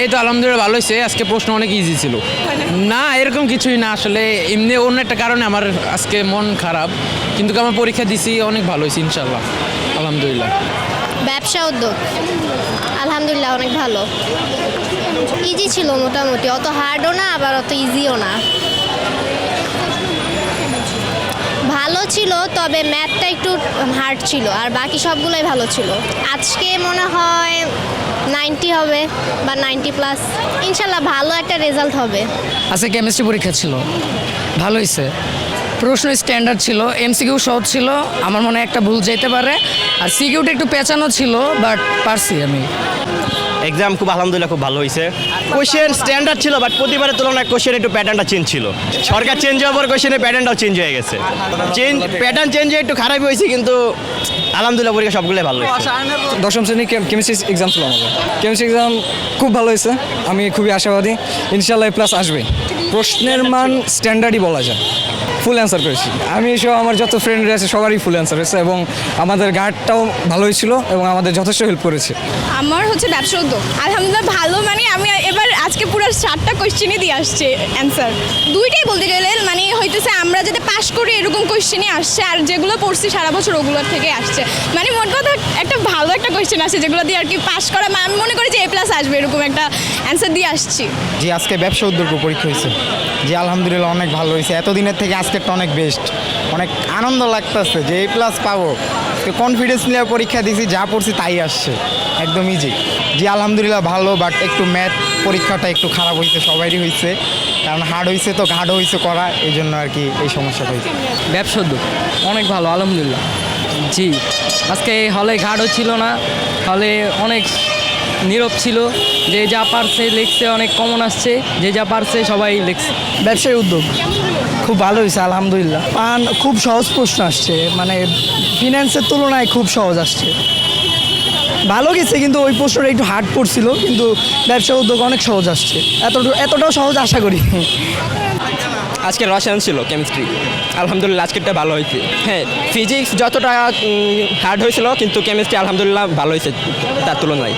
এই তো আলহামদুলিল্লাহ ভালো হয়েছে। আজকে প্রশ্ন অনেক ইজি ছিল। না, এরকম কিছুই না। আসলে এমনি অন্য একটা কারণে আমার আজকে মন খারাপ। কিন্তু আমার পরীক্ষা দিছি, অনেক ভালো হয়েছে ইনশাল্লাহ আলহামদুলিল্লাহ। ব্যবসা উদ্যোগ। আলহামদুলিল্লাহ, অনেক ভালো। ইজি ছিল মোটামুটি। অত হার্ডও না, আবার অত ইজিও না ভালো ছিল তবে ম্যাথটা একটু হার্ড ছিল আর বাকি সবগুলোই ভালো ছিল। আজকে মনে হয় নাইনটি হবে বা নাইনটি প্লাস ইনশাল্লাহ ভালো একটা রেজাল্ট হবে। আজকে কেমিস্ট্রি পরীক্ষা ছিল। ভালো হয়েছে প্রশ্ন স্ট্যান্ডার্ড ছিল এমসিকিউ সহজ ছিল, আমার মনে একটা ভুল যেতে পারে। আর সিকিউটা একটু পেঁচানো ছিল বাট পারছি আমি। এক্সাম খুব আলহামদুলিল্লাহ খুব ভালো হয়েছে কোশ্চেন স্ট্যান্ডার্ড ছিল বাট প্রতিবারের তুলনায় কোশ্চেন একটু প্যাটার্নটা চেঞ্জ ছিল। সরকার চেঞ্জ হওয়ার পর কোশ্চেনের প্যাটার্নটাও চেঞ্জ হয়ে গেছে। চেঞ্জ প্যাটার্ন চেঞ্জ হয়ে একটু খারাপ হয়েছে কিন্তু আলহামদুলিল্লাহ পরীক্ষা সবগুলোই ভালো দশম শ্রেণি কেমিস্ট্রি এক্সাম ছিল আমাদের কেমিস্ট্রি এক্সাম খুব ভালো হয়েছে আমি খুবই আশাবাদী। ইনশাল্লাহ প্লাস আসবে। প্রশ্নের মান স্ট্যান্ডার্ডই বলা যায়। ফুল অ্যান্সার করেছি। আমি এসব আমার যত ফ্রেন্ড আছে, সবারই ফুল অ্যান্সার হয়েছে এবং আমাদের গার্ডটাও ভালোই ছিল এবং আমাদের যথেষ্ট হেল্প করেছে। আমার হচ্ছে ব্যবসা উদ্যোগ। আলহামদুলিল্লাহ ভালো মানে আমি এবার আজকে পুরো সাতটা কোয়েশ্চেনই দিয়ে আসছে অ্যান্সার দুইটাই বলতে গেলে হইতেছে আমরা যাতে পাশ করি এরকম কোশ্চেনই আসছে, আর যেগুলো পড়ছি সারা বছর ওগুলোর থেকে আসছে। মানে মোট কথা একটা ভালো একটা কোয়েশ্চেন আছে যেগুলো দিয়ে আর কি পাশ করা মানে আমি মনে করি যে এ প্লাস আসবে, এরকম একটা অ্যান্সার দিয়ে আসছি। জি, আজকে ব্যবসা উদ্যোগ পরীক্ষা হয়েছে। জি, আলহামদুলিল্লাহ অনেক ভালো হয়েছে। এতদিনের থেকে আজকেরটা অনেক বেস্ট অনেক আনন্দ লাগতেছে যে এ প্লাস পাবো। কনফিডেন্স নিয়ে পরীক্ষা দিয়েছি, যা পড়ছি তাই আসছে। একদম ইজি জি, আলহামদুলিল্লাহ ভালো বাট একটু ম্যাথ পরীক্ষাটা একটু খারাপ হয়েছে, সবারই হয়েছে। কারণ হার্ড হয়েছে তো ঘাড় হয়েছে করা এই জন্য আর কি এই সমস্যাটা হয়েছে ব্যবসা উদ্যোগ। অনেক ভালো আলহামদুলিল্লাহ। জি আজকে হলে ঘাটও ছিল না হলে অনেক নীরব ছিল। যে যা পারছে লিখছে অনেক কমন আসছে। যে যা পারছে সবাই লিখছে। ব্যবসায়ী উদ্যোগ। খুব ভালো হয়েছে আলহামদুলিল্লাহ। পান খুব সহজ প্রশ্ন আসছে মানে ফিনান্সের তুলনায় খুব সহজ আসছে। ভালো গেছে, কিন্তু ওই প্রশ্নটা একটু হার্ড পড়ছিল, কিন্তু ব্যবসা উদ্যোগ অনেক সহজ আসছে। এতটা, এতটাও সহজ আশা করি। আজকে রসায়ন ছিল কেমিস্ট্রি আলহামদুলিল্লাহ, আজকেরটা ভালো হয়েছে। হ্যাঁ ফিজিক্স যতটা হার্ড হয়েছিল, কিন্তু কেমিস্ট্রি আলহামদুলিল্লাহ ভালো হয়েছে তার তুলনায়।